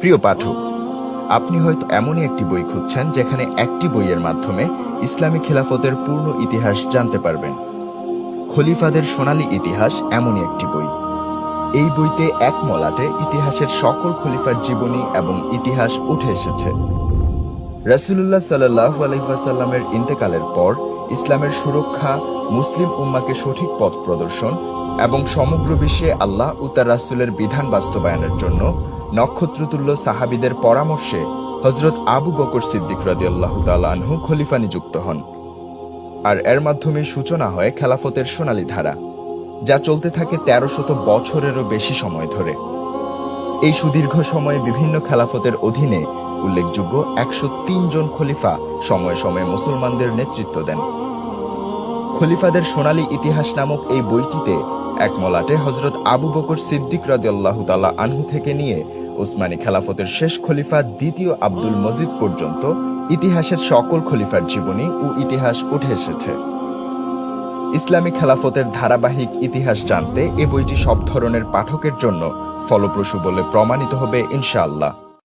প্রিয় পাঠক, আপনি হয়তো এমনই একটি বই খুঁজছেন যেখানে একটি বইয়ের মাধ্যমে ইসলামী খেলাফতের পূর্ণ ইতিহাস জানতে পারবেন। খলিফাদের সোনালী ইতিহাস এমনই একটি বই। এই বইতে এক মলাটে ইতিহাসের সকল খলিফার জীবনী এবং ইতিহাস উঠে এসেছে। রাসুলুল্লাহ সাল্লাহ আলহিহাসাল্লামের ইন্তেকালের পর ইসলামের সুরক্ষা, মুসলিম উম্মাকে সঠিক পথ প্রদর্শন এবং সমগ্র বিশ্বে আল্লাহ ও তার রাসুলের বিধান বাস্তবায়নের জন্য নক্ষত্রতুল্য সাহাবিদের পরামর্শে হজরত আবু বকর সিদ্দিক রাদি আল্লাহ আনহু খলিফা নিযুক্ত হন। আর এর মাধ্যমে সূচনা হয় খেলাফতের সোনালী ধারা, যা চলতে থাকে তেরো শত বছরেরও বেশি সময় ধরে। এই সুদীর্ঘ সময়ে বিভিন্ন খেলাফতের অধীনে উল্লেখযোগ্য একশো জন খলিফা সময়ে সময়ে মুসলমানদের নেতৃত্ব দেন। খলিফাদের সোনালী ইতিহাস নামক এই বইটিতে এক মলাটে হজরত আবু বকর সিদ্দিক রাজি আল্লাহ তাল্লাহ আনহু থেকে নিয়ে ওসমানী খেলাফতের শেষ খলিফা দ্বিতীয় আব্দুল মজিদ পর্যন্ত ইতিহাসের সকল খলিফার জীবনী ও ইতিহাস উঠে এসেছে। ইসলামী খেলাফতের ধারাবাহিক ইতিহাস জানতে এ বইটি সব ধরনের পাঠকের জন্য ফলপ্রসূ বলে প্রমাণিত হবে ইনশাআল্লাহ।